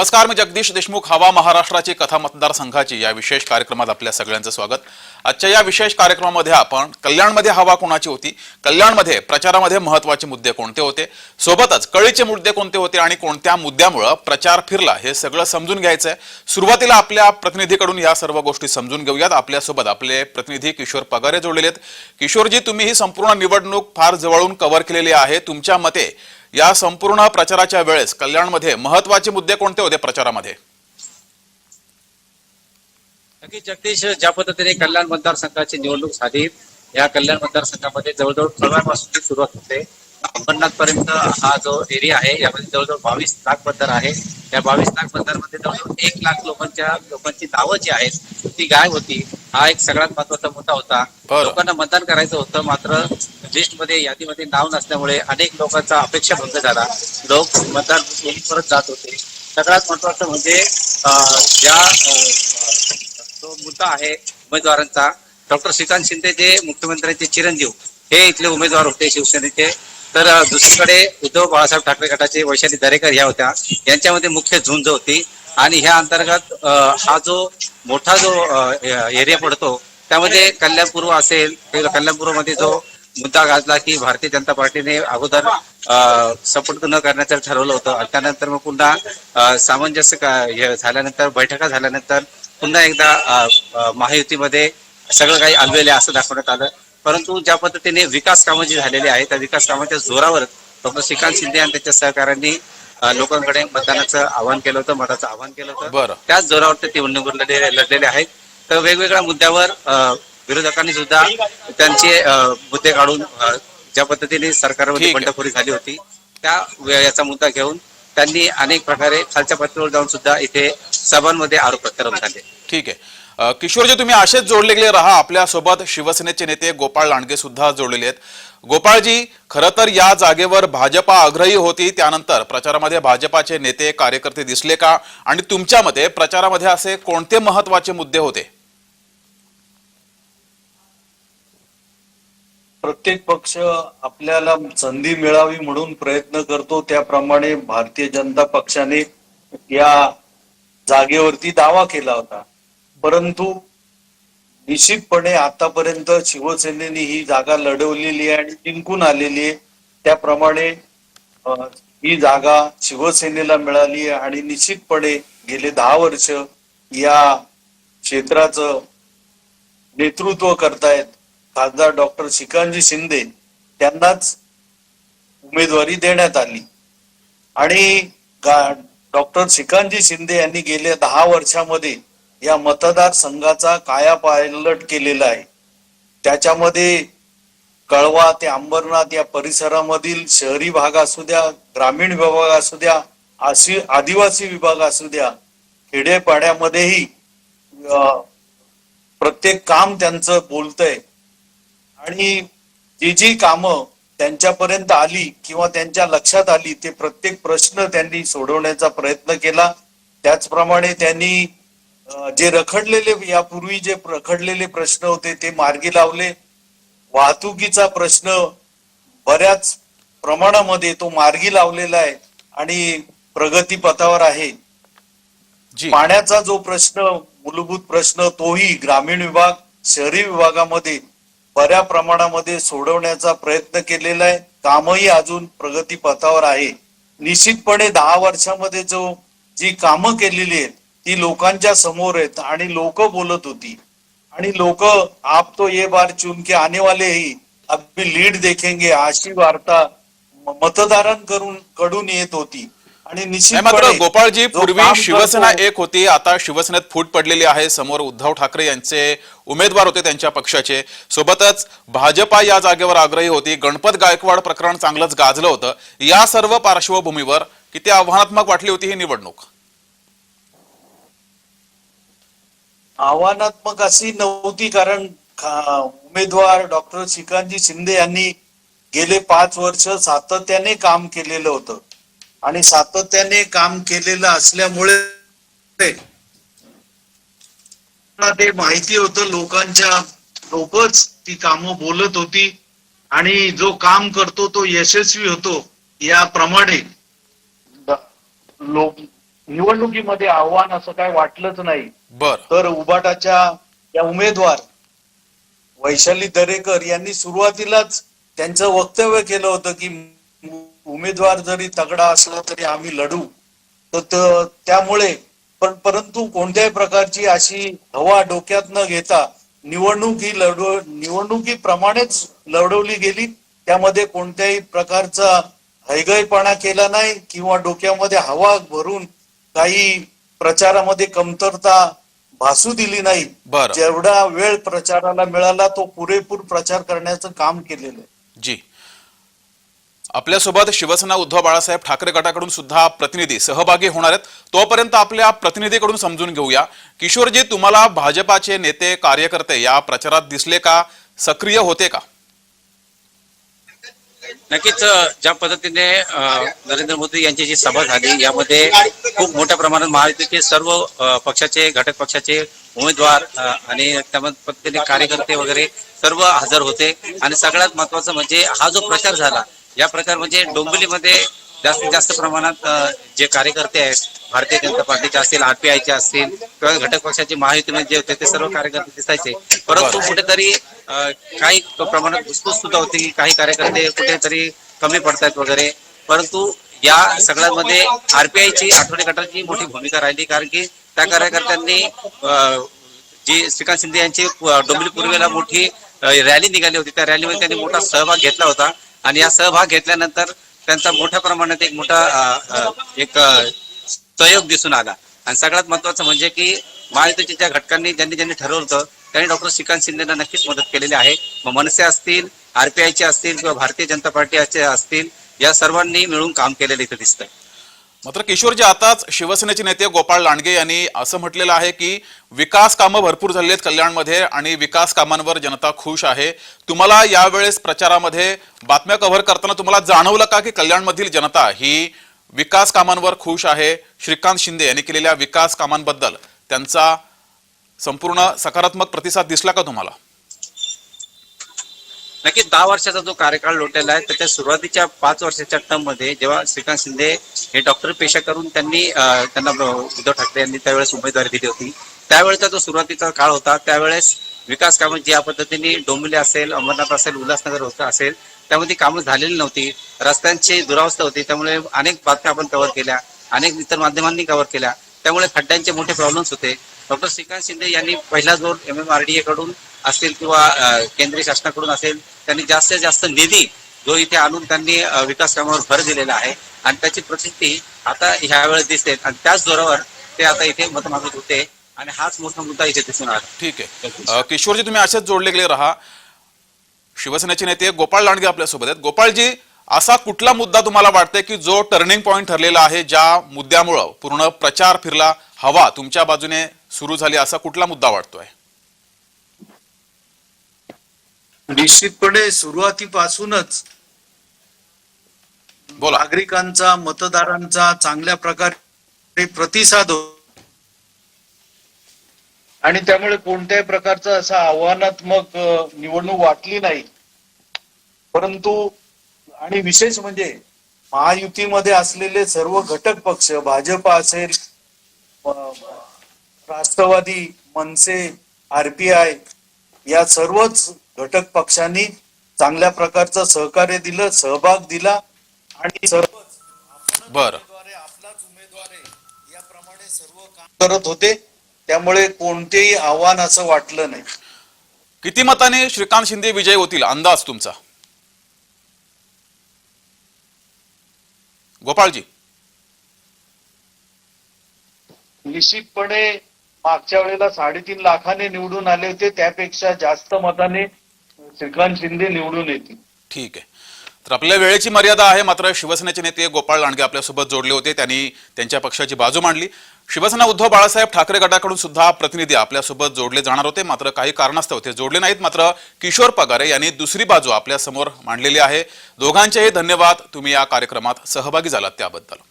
नमस्कार मी जगदीश देशमुख हवा महाराष्ट्राची कथा मतदारसंघाची या विशेष कार्यक्रमात आपल्या सगळ्यांचं स्वागत. आजच्या या विशेष कार्यक्रमामध्ये आपण कल्याणमध्ये हवा कोणाची होती? कल्याणमध्ये प्रचारामध्ये महत्त्वाचे मुद्दे कोणते होते? सोबतच कळीचे मुद्दे कोणते होते आणि कोणत्या मुद्द्यामुळं प्रचार फिरला हे सगळं समजून घ्यायचं आहे सुरुवातीला आपल्या प्रतिनिधीकडून या सर्व गोष्टी समजून घेऊयात. आपल्यासोबत आपले प्रतिनिधी किशोर पगारे जोडलेले आहेत. किशोरजी तुम्ही ही संपूर्ण निवडणूक फार जवळून कव्हर केलेली आहे. तुमच्या मते या संपूर्ण प्रचाराच्या वेळेस कल्याणमध्ये महत्त्वाचे मुद्दे कोणते होते प्रचारामध्ये? नक्की जगदीश ज्या पद्धतीने कल्याण मतदारसंघाची निवडणूक झाली या कल्याण मतदारसंघामध्ये जवळजवळ कळव्यापासून सुरुवात होते. अंबरनाथ पर्यंत हा जो एरिया आहे यामध्ये जवळजवळ बावीस लाख मतदार आहे. या बावीस लाख मतदारमध्ये जवळजवळ एक लाख लोकांच्या लोकांची नावं जी आहेत ती गायब होती. हा एक सगळ्यात महत्त्वाचा मुद्दा होता. लोकांना मतदान करायचं होतं मात्र लिस्टमध्ये यादीमध्ये नाव नसल्यामुळे अनेक लोकांचा अपेक्षा भंग झाला. लोक मतदान परत जात होते. सगळ्यात महत्वाचं म्हणजे ज्या जो मुद्दा आहे उमेदवारांचा डॉक्टर श्रीकांत शिंदे जे मुख्यमंत्र्यांचे चिरंजीव हे इथले उमेदवार होते शिवसेनेचे. तर दुसरीकडे उद्धव बाळासाहेब ठाकरे गटाचे वैशाली दरेकर ह्या होत्या. यांच्यामध्ये मुख्य झुंज होती. आणि ह्या अंतर्गत हा जो मोठा जो एरिया पडतो त्यामध्ये कल्याणपूर्व असेल कल्याणपूर्वमध्ये जो मुद्दा गाजला की भारतीय जनता पार्टीने अगोदर सपोर्ट न करण्याचं ठरवलं होतं. आणि त्यानंतर मग पुन्हा सामंजस्य झाल्यानंतर बैठका झाल्यानंतर पुन्हा एकदा महायुतीमध्ये सगळं काही आलवेले असं दाखवण्यात आलं. परंतु ज्या पद्धतीने विकास कामं जी झालेली आहेत त्या विकास कामाच्या जोरावर डॉक्टर श्रीकांत शिंदे आणि त्याच्या सहकाऱ्यांनी लोकांकडे मतदानाचं आवाहन केलं होतं मताचं आवाहन केलं होतं. त्याच जोरावर ते निवडणूक लढले लढलेले आहेत. तर वेगवेगळ्या मुद्द्यावर विरोधकांनी सुद्धा त्यांचे मुद्दे काढून ज्या पद्धतीने सरकारमध्ये. बंडखोरी झाली होती त्या याचा मुद्दा घेऊन त्यांनी अनेक प्रकारे खालच्या पातळीवर जाऊन सुद्धा इथे सभांमध्ये आरोप प्रत्यारोप झाले. ठीक आहे. किशोरजी तुम्ही असेच जोडले गेले राहा. आपल्यासोबत शिवसेनेचे नेते गोपाळ लांडगे सुद्धा जोडलेले आहेत. गोपाळजी खरं तर या जागेवर भाजपा आग्रही होती. त्यानंतर प्रचारामध्ये भाजपाचे नेते कार्यकर्ते दिसले का? आणि तुमच्या मते प्रचारामध्ये असे कोणते महत्त्वाचे मुद्दे होते? प्रत्येक पक्ष आपल्याला संधी मिळावी म्हणून प्रयत्न करतो. त्याप्रमाणे भारतीय जनता पक्षाने या जागेवरती दावा केला होता. परंतु निश्चितपणे आतापर्यंत शिवसेनेने ही जागा लढवलेली आहे आणि जिंकून आलेली आहे. त्याप्रमाणे ही जागा शिवसेनेला मिळाली आहे आणि निश्चितपणे गेले दहा वर्ष या क्षेत्राचं नेतृत्व करतायत. खासदार डॉक्टर श्रीकांतजी शिंदे त्यांनाच उमेदवारी देण्यात आली. आणि डॉक्टर श्रीकांतजी शिंदे यांनी गेल्या दहा वर्षामध्ये या मतदारसंघाचा कायापालट केलेला आहे. त्याच्यामध्ये कळवा ते अंबरनाथ या परिसरामधील शहरी भाग असू द्या ग्रामीण विभाग असू द्या अशी आदिवासी विभाग असू द्या खेडेपाड्यामध्येही अं, प्रत्येक काम त्यांचं बोलतंय. आणि जी जी कामं त्यांच्यापर्यंत आली किंवा त्यांच्या लक्षात आली ते प्रत्येक प्रश्न त्यांनी सोडवण्याचा प्रयत्न केला. त्याचप्रमाणे त्यांनी जे रखडलेले यापूर्वी जे रखडलेले प्रश्न होते ते मार्गी लावले. वाहतुकीचा प्रश्न बऱ्याच प्रमाणामध्ये तो मार्गी लावलेला आहे आणि प्रगती पथावर आहे. जी. पाण्याचा जो प्रश्न मूलभूत प्रश्न तोही ग्रामीण विभाग शहरी विभागामध्ये बऱ्या प्रमाणामध्ये सोडवण्याचा प्रयत्न केलेला आहे. कामही अजून प्रगती पथावर आहे. निश्चितपणे दहा वर्षामध्ये जो जी कामं केलेली आहेत ती लोकांच्या समोर आहेत आणि लोक बोलत होती. आणि लोक आप तो ये बार चुन के आने वाले ही अभी लीड देखेंगे अशी वार्ता मतदारांकडून कडून येत होती. आणि मात्र गोपाळजी पूर्वी शिवसेना एक होती आता शिवसेनेत फूट पडलेली आहे. समोर उद्धव ठाकरे यांचे उमेदवार होते त्यांच्या पक्षाचे. सोबतच भाजपा या जागेवर आग्रही होती. गणपत गायकवाड प्रकरण चांगलंच गाजलं होतं. या सर्व पार्श्वभूमीवर किती आव्हानात्मक वाटली होती ही निवडणूक? आव्हानात्मक अशी नव्हती कारण उमेदवार डॉक्टर श्रीकांतजी शिंदे यांनी गेले पाच वर्ष सातत्याने काम केलेलं होतं. आणि सातत्याने काम केलेलं असल्यामुळे ते माहिती होतं लोकांच्या लोकच ती कामं बोलत होती. आणि जो काम करतो तो यशस्वी होतो याप्रमाणे. लोक निवडणुकीमध्ये आव्हान असं काय वाटलंच नाही. बर. तर उबाटाच्या या उमेदवार वैशाली दरेकर यांनी सुरुवातीलाच त्यांचं वक्तव्य केलं होतं की उमेदवार जरी तगडा असला तरी आम्ही लढू. तर त- त्यामुळे पण परंतु कोणत्याही प्रकारची अशी हवा डोक्यात न घेता निवडणूक ही लढव निवडणुकीप्रमाणेच लढवली गेली. त्यामध्ये कोणत्याही प्रकारचा हैगयपणा केला नाही किंवा डोक्यामध्ये हवा भरून काही प्रचारामध्ये कमतरता भासू दिली नाही. जेवढा वेळ प्रचाराला मिळाला तो पुरेपूर प्रचार करण्याचं काम केलेलं आहे. जी. आपल्यासोबत शिवसेना उद्धव बाळासाहेब ठाकरे गटाकडून सुद्धा प्रतिनिधी सहभागी होणार आहेत. तोपर्यंत आपल्या प्रतिनिधीकडून समजून घेऊया. किशोरजी तुम्हाला भाजपाचे नेते कार्यकर्ते या प्रचारात दिसले का? सक्रिय होते का? नक्कीच ज्या पद्धतीने नरेंद्र मोदी यांची जी सभा झाली यामध्ये खूप मोठ्या प्रमाणात महायुतीचे सर्व पक्षाचे घटक पक्षाचे उमेदवार आणि त्या पद्धतीने कार्यकर्ते वगैरे सर्व हजर होते. आणि सगळ्यात महत्वाचं म्हणजे हा जो प्रचार झाला या प्रकार म्हणजे डोंबिवलीमध्ये जास्तीत जास्त प्रमाणात जे कार्यकर्ते आहेत भारतीय जनता पार्टीचे असतील आरपीआयचे असतील किंवा घटक पक्षाचे महायुतीमध्ये जे होते ते सर्व कार्यकर्ते दिसायचे. परंतु कुठेतरी काही प्रमाणात घुसपूस सुद्धा होती की काही कार्यकर्ते कुठेतरी कमी पडतात वगैरे. परंतु या सगळ्यामध्ये आरपीआयची आठवडे गटाची मोठी भूमिका राहिली कारण की त्या कार्यकर्त्यांनी जी श्रीकांत शिंदे यांची डोंबिवली पूर्वेला मोठी रॅली निघाली होती. त्या रॅलीमध्ये त्यांनी मोठा सहभाग घेतला होता. आणि या सहभाग घेतल्यानंतर त्यांचा मोठ्या प्रमाणात एक मोठा एक सहयोग दिसून आला. आणि सगळ्यात महत्वाचं म्हणजे की महायुतीच्या ज्या घटकांनी ज्यांनी ज्यांनी ठरवलं होतं त्यांनी डॉक्टर श्रीकांत शिंदेना नक्कीच मदत केलेली आहे. मग मनसे असतील आरपीआयचे असतील किंवा भारतीय जनता पार्टीचे असतील या सर्वांनी मिळून काम केलेलं इथं दिसतंय. मात्र किशोरजी आताच शिवसेनेचे नेते गोपाळ लांडगे यांनी असं म्हटलेलं आहे की विकास कामं भरपूर झाली आहेत कल्याणमध्ये आणि विकास कामांवर जनता खुश आहे. तुम्हाला यावेळेस प्रचारामध्ये बातम्या कव्हर करताना तुम्हाला जाणवलं का की कल्याणमधील जनता ही विकास कामांवर खुश आहे? श्रीकांत शिंदे यांनी केलेल्या विकास कामांबद्दल त्यांचा संपूर्ण सकारात्मक प्रतिसाद दिसला का तुम्हाला? नक्की दहा वर्षाचा जो कार्यकाळ लोटलेला आहे त्याच्या सुरुवातीच्या पाच वर्षाच्या टर्ममध्ये जेव्हा श्रीकांत शिंदे हे डॉक्टर पेशा करून त्यांनी त्यांना उद्धव ठाकरे यांनी त्यावेळेस उमेदवारी दिली होती. त्यावेळेचा जो सुरुवातीचा काळ होता त्यावेळेस विकास कामं ज्या पद्धतीने डोंबिवली असेल अमरनाथ असेल उल्हासनगर होतं असेल त्यामध्ये कामं झालेली नव्हती. रस्त्यांची दुरावस्था होती त्यामुळे अनेक बातम्या आपण कव्हर केल्या अनेक इतर माध्यमांनी कव्हर केल्या. त्यामुळे खड्ड्यांचे मोठे प्रॉब्लेम्स होते. डॉक्टर श्रीकांत शिंदे यांनी पहिला जोर M M R D A कडून असतील किंवा केंद्रीय शासनाकडून असेल त्यांनी जास्तीत जास्त निधी जो इथे आणून त्यांनी विकास कामावर भर दिलेला आहे. आणि त्याची प्रसिद्धी आता ह्या वेळेस दिसते. आणि त्याच जोरावर ते आता इथे मत मागत होते. आणि हाच मोठा मुद्दा इथे दिसून आला. ठीक आहे. किशोरजी तुम्ही असेच जोडले गेले राहा. शिवसेनेचे नेते गोपाळ लांडगे आपल्यासोबत आहेत. गोपाळजी असा कुठला मुद्दा तुम्हाला वाटतंय की जो टर्निंग पॉईंट ठरलेला आहे ज्या मुद्द्यामुळं पूर्ण प्रचार फिरला हवा तुमच्या बाजूने सुरू झाली असा कुठला मुद्दा वाटतोय? निश्चितपणे सुरुवातीपासूनच बोला. नागरिकांचा मतदारांचा चांगल्या प्रकारे प्रतिसाद होतो आणि त्यामुळे कोणत्याही प्रकारचं असं आव्हानात्मक निवडणूक वाटली नाही. परंतु आणि विशेष म्हणजे महायुतीमध्ये असलेले सर्व घटक पक्ष भाजप असेल राष्ट्रवादी मनसे आरपीआय या सर्वच घटक पक्षांनी चांगल्या प्रकारचं सहकार्य दिलं सहभाग दिला आणि सर्वच बर. उमेदवार आहे, आपलाच उमेदवार आहे याप्रमाणे सर्व काम करत होते. त्यामुळे कोणतेही आव्हान असं वाटलं नाही. किती मताने श्रीकांत शिंदे विजय होतील? अंदाज तुमचा. गोपाळजी. निश्चितपणे मागच्या वेळेला साडेतीन लाखाने निवडून आले होते. त्यापेक्षा जास्त मताने श्रीकांत शिंदे निवडून येतील. ठीक आहे. तर आपल्या वेळेची मर्यादा आहे मात्र शिवसेनेचे नेते गोपाळ लांडगे आपल्यासोबत जोडले होते त्यांनी त्यांच्या पक्षाची बाजू मांडली. शिवसेना उद्धव बाळासाहेब ठाकरे गटाकडून सुद्धा प्रतिनिधी आपल्यासोबत जोडले जाणार होते मात्र काही कारणास्तव ते जोडले नाहीत मात्र किशोर पगारे यांनी दुसरी बाजू आपल्यासमोर मांडलेली आहे. दोघांचेही धन्यवाद तुम्ही या कार्यक्रमात सहभागी झालात त्याबद्दल.